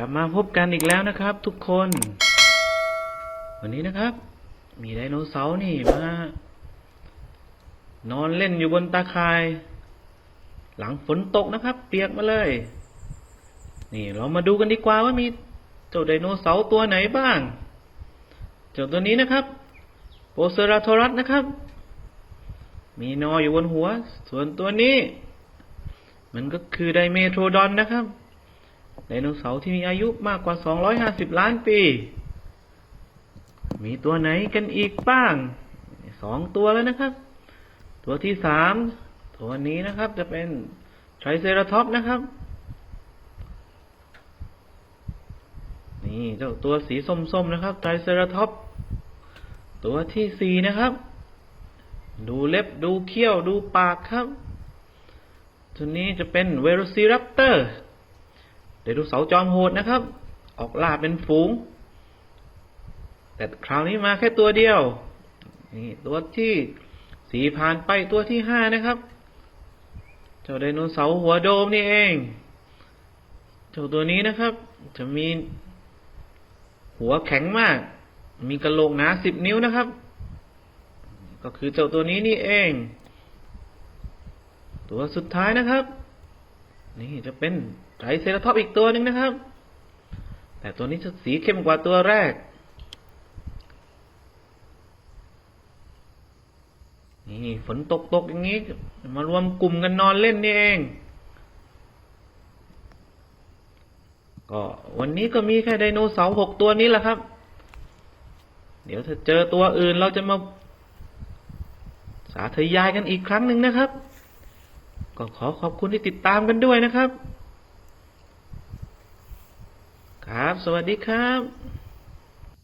ลับมาพบกันอีกแล้วนะครับ ทุกคน วันนี้นะครับ มีไดโนเสาร์นี่มานอนเล่นอยู่บนตาข่าย หลังฝนตกนะครับ เปียกมาเลย นี่เรามาดูกันดีกว่าว่ามีเจ้าไดโนเสาร์ตัวไหนบ้าง เจ้าตัวนี้นะครับโปเซราโทรัสนะครับ มีนออยู่บนหัว ส่วนตัวนี้ มันก็คือไดเมโทรดอนนะครับ ไดโนเสาร์ที่มีอายุมากกว่า 250 ล้านปี มีตัวไหนกันอีกบ้าง สองตัวแล้วนะครับ ตัวที่สามตัวนี้นะครับจะเป็นไทรเซราทอปนะครับ นี่เจ้าตัวสีส้มๆนะครับไทรเซราทอปตัวที่สี่นะครับ ดูเล็บดูเขี้ยวดูปากครับ ตัวนี้จะเป็นเวโรซีรัปเตอร์ ไดโนเสาร์จอมโหดนะครับ ออกล่าเป็นฝูง แต่คราวนี้มาแค่ตัวเดียว นี่ตัวที่สี่ผ่านไปตัวที่ห้านะครับ เจ้าไดโนเสาร์หัวโดมนี่เอง เจ้าตัวนี้นะครับ จะมี หัวแข็งมาก มีกระโหลกหนาสิบนิ้วนะครับ ก็คือเจ้าตัวนี้นี่เอง ตัวสุดท้ายนะครับ นี่จะเป็นไทรเซราทอปอีกตัวหนึ่งนะครับ แต่ตัวนี้จะสีเข้มกว่าตัวแรก นี่ฝนตกตกอย่างนี้ มารวมกลุ่มกันนอนเล่นนี่เอง ก็วันนี้ก็มีแค่ไดโนเสาร์หกตัวนี้แหละครับ เดี๋ยวถ้าเจอตัวอื่นเราจะมาสาธยายกันอีกครั้งหนึ่งนะครับ ก็ขอขอบคุณที่ติดตามกันด้วยนะครับ ครับ สวัสดีครับ